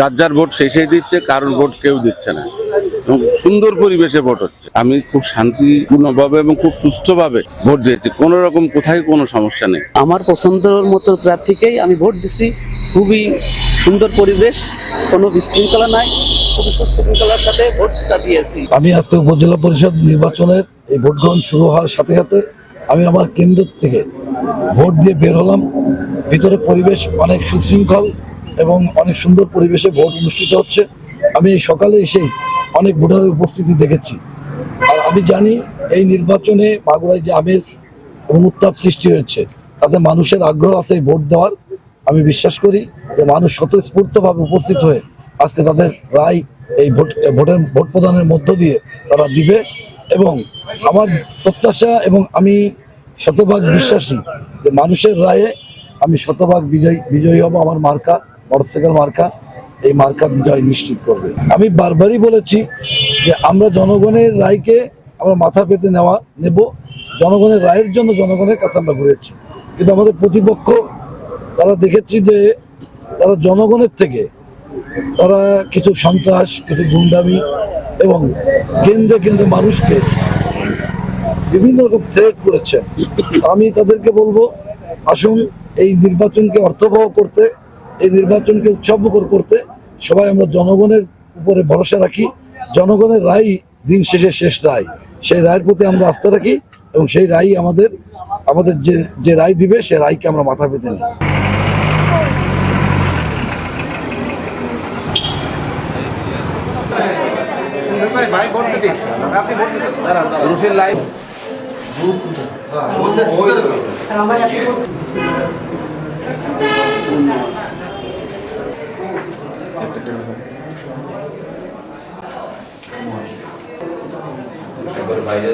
যার যার ভোট শেষে দিচ্ছে কারোর ভোট কেউ দিচ্ছে না। এবং সুন্দর পরিবেশে ভোট হচ্ছে। আমি খুব শান্তিপূর্ণভাবে এবং খুব সুষ্ঠুভাবে ভোট দিয়েছি। কোনো রকম কোথায় কোনো সমস্যা নেই। আমার পছন্দের মতো প্রার্থীকেই আমি ভোট দিছি। খুবই সুন্দর পরিবেশ কোনো বিশৃঙ্খলা নাই। খুবই সুশৃঙ্খলার সাথে ভোটটা দিয়েছি আমি আজকে উপজেলা পরিষদ নির্বাচনের এই ভোট গ্রহণ শুরু হওয়ার সাথে সাথে আমি আমার কেন্দ্র থেকে ভোট দিয়ে বের হলাম। ভিতরে পরিবেশ অনেক সুশৃঙ্খল। এবং অনেক সুন্দর পরিবেশে ভোট অনুষ্ঠিত হচ্ছে। আমি সকালে এসেই অনেক ভোটারের উপস্থিতি দেখেছি। আর আমি জানি এই নির্বাচনে মাগুরায় যে আমেজ এবং উত্তাপ সৃষ্টি হয়েছে, তাতে মানুষের আগ্রহ আছে এই ভোট দেওয়ার। আমি বিশ্বাস করি যে মানুষ স্বতঃস্ফূর্তভাবে উপস্থিত হয়ে আজকে তাদের রায় এই ভোট, ভোটের, ভোট প্রদানের মধ্য দিয়ে তারা দিবে এবং আমার প্রত্যাশা এবং আমি শতভাগ বিশ্বাসী যে মানুষের রায়ে আমি শতভাগ বিজয়, বিজয়ী হব আমার মার্কা। মোটরসাইকেল মার্কা, এই মার্কা বিজয় নিশ্চিত করবে। আমি বারবারই বলেছি যে আমরা জনগণের রায়কে আমরা মাথা পেতে নেওয়া, নেব। জনগণের রায়ের জন্য জনগণের কাছে আমরা ঘুরেছি। কিন্তু আমাদের প্রতিপক্ষ, তারা দেখেছি যে তারা জনগণের থেকে তারা কিছু সন্ত্রাস, কিছু গুন্ডামি এবং কেন্দ্রে কেন্দ্রে মানুষকে বিভিন্ন রকম থ্রেট করেছেন। আমি তাদেরকে বলব, আসুন এই নির্বাচনকে অর্থবহ করতে এই নির্বাচনকে উৎসবমুখর করতে সবাই আমরা জনগণের উপরে ভরসা রাখি জনগণের রায় দিন শেষে শেষ রায়। সেই রায়ের প্রতি আমরা আস্থা রাখি এবং সেই রায় আমাদের আমাদের যে যে রায় দিবে সে রায়কে আমরা মাথা পেতে নিই। ভাই ভোট দিন আপনি ভোট দিন রুশির লাইফ বাইরে